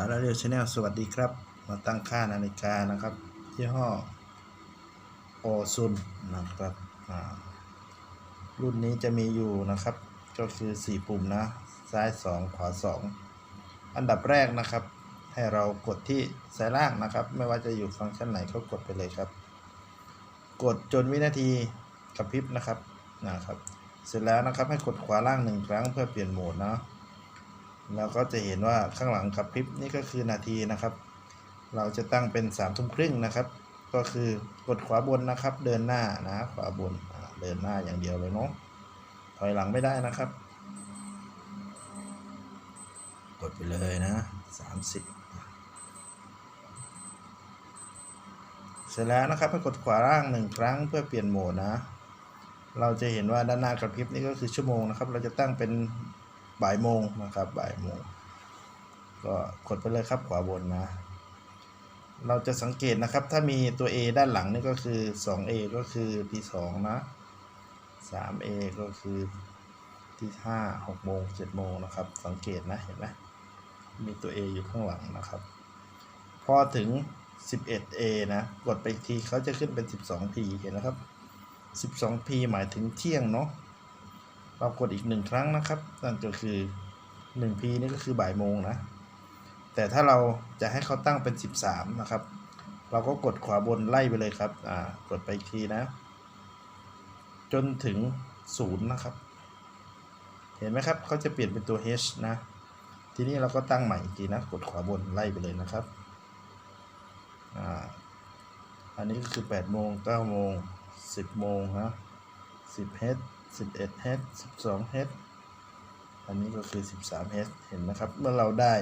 าระเรียวชาแนลสวัสดีครับ มาตั้งค่านาฬิกานะครับยี่ห้อโอซุนนะครับรุ่นนี้จะมีอยู่นะครับ ก็คือ 4 ปุ่มนะ ซ้าย 2 ขวา 2 อันดับแรกนะครับ ให้เรากดที่สายล่างนะครับ ไม่ว่าจะอยู่ฟังก์ชันไหนก็กดไปเลยครับ กดจนวินาทีกระพริบนะครับนะครับ เสร็จแล้วนะครับให้กดขวาล่างหนึ่งครั้งเพื่อเปลี่ยนโหมดนะ เราก็จะเห็นว่าข้างหลังกระพริบนี่ก็คือนาทีนะครับ เราจะตั้งเป็น3ามทุ่มครึ่งนะครับ ก็คือกดขวาบนนะครับ เดินหน้านะขวาบนเดินหน้าอย่างเดียวเลยเนาะถอยหลังไม่ได้นะครับ กดไปเลยนะ 30 เสร็จแล้วนะครับให้กดขวาล่างหนึ่งครั้งเพื่อเปลี่ยนโหมดนะ เราจะเห็นว่าด้านหน้ากระพริบนี่ก็คือชั่วโมงนะครับ เราจะตั้งเป็น บ่ายโมงนะครับบ่ายโมงก็กดไปเลยครับขวาบนนะ เราจะสังเกตนะครับ ถ้ามีตัว A ด้านหลังนี่ก็คือ 2A ก็คือที่2นะ 3A ก็คือที่5 6โมง7โมงนะครับ สังเกตนะเห็นไหมมีตัว A อยู่ข้างหลังนะครับ พอถึง 11A นะ กดไปทีเขาจะขึ้นเป็น 12P เห็นนะครับ 12P หมายถึงเที่ยงเนาะ เรากดอีกหนึ่งครั้งนะครับ นั่นก็คือ 1P นี่ก็คือบ่ายโมงนะ แต่ถ้าเราจะให้เขาตั้งเป็น 13 นะครับ เราก็กดขวาบนไล่ไปเลยครับ อ่า กดไปอีกทีนะ จนถึง 0 นะครับ เห็นไหมครับ เขาจะเปลี่ยนเป็นตัว H นะ ทีนี้เราก็ตั้งใหม่อีกทีนะ กดขวาบนไล่ไปเลยนะครับ อ่า อันนี้ก็คือ8โมง9โมง10โมงนะ10 H 11 H 12 H อันนี้ก็คือ 13 H เห็นไหมครับ เมื่อเราได้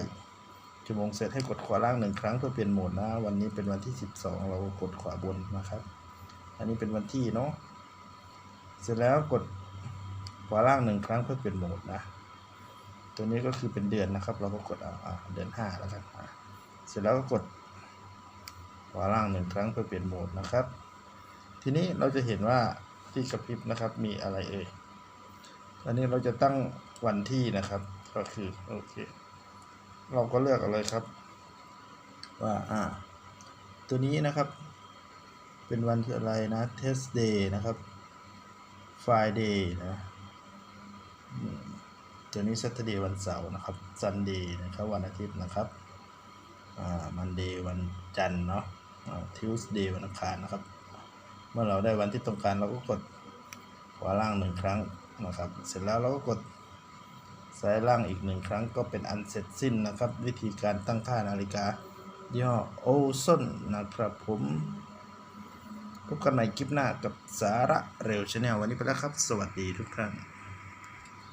ชั่วโมงเสร็จให้กดขวาล่างหนึ่งครั้งเพื่อเปลี่ยนโหมดนะ วันนี้เป็นวันที่ 12 เราก็กดขวาบนนะครับ อันนี้เป็นวันที่เนาะ เสร็จแล้วกดขวาล่างหนึ่งครั้งเพื่อเปลี่ยนโหมดนะ ตัวนี้ก็คือเป็นเดือนนะครับ เราก็กดเอาเดือน5แล้วกันอ่าเสร็จแล้วก็กดขวาล่างหนึ่งครั้งเพื่อเปลี่ยนโหมดนะครับ ทีนี้เราจะเห็นว่า ที่กระพริบนะครับ มีอะไรเอ่ยอันนี้เราจะตั้งวันที่นะครับ ก็คือโอเค เราก็เลือกเอาเลยครับ ว่าอ่า ตัวนี้นะครับ เป็นวันอะไรนะ test day นะครับ Friday นะตัวนี้ Saturday วันเสาร์นะครับ Sunday นะครับวันอาทิตย์นะครับอ่า Monday วันจันทร์เนาะอ่า Tuesday วันอังคารนะครับ เมื่อเราได้วันที่ต้องการเราก็กดขวาล่างหนึ่งครั้งนะครับ เสร็จแล้วเราก็กดซ้ายล่างอีกหนึ่งครั้งก็เป็นอันเสร็จสิ้นนะครับ วิธีการตั้งค่านาฬิกาย่อโอซนนะครับผมพบกันใหม่คลิปหน้ากับสาระเร็วชาแนลวันนี้ไปแล้วครับ สวัสดีทุกท่าน